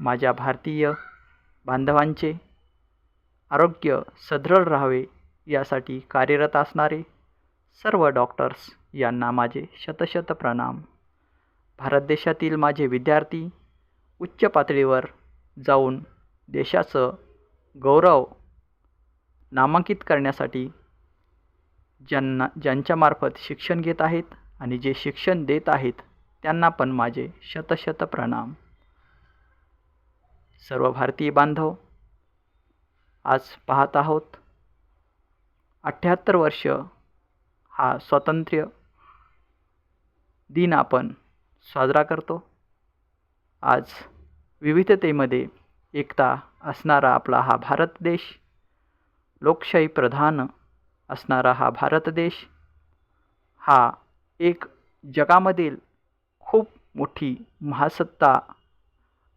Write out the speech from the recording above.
माझ्या भारतीय बांधवांचे आरोग्य सदृढ राहावे यासाठी कार्यरत असणारे सर्व डॉक्टर्स यांना माझे शतशत प्रणाम. भारत देशातील माझे विद्यार्थी उच्च पातळीवर जाऊन देशाचं गौरव नामांकित करण्यासाठी ज्यांना ज्यांच्यामार्फत शिक्षण घेत आहेत आणि जे शिक्षण देत आहेत त्यांना पण माझे शतशत प्रणाम. सर्व भारतीय बांधव आज पाहत आहोत. अठ्ठ्याहत्तर वर्ष हा स्वातंत्र्य दिन आपण साजरा करतो. आज विविधतेमध्ये एकता असणारा आपला हा भारत देश लोकशाही प्रधान असणारा हा भारत देश हा एक जगामधील खूप मोठी महासत्ता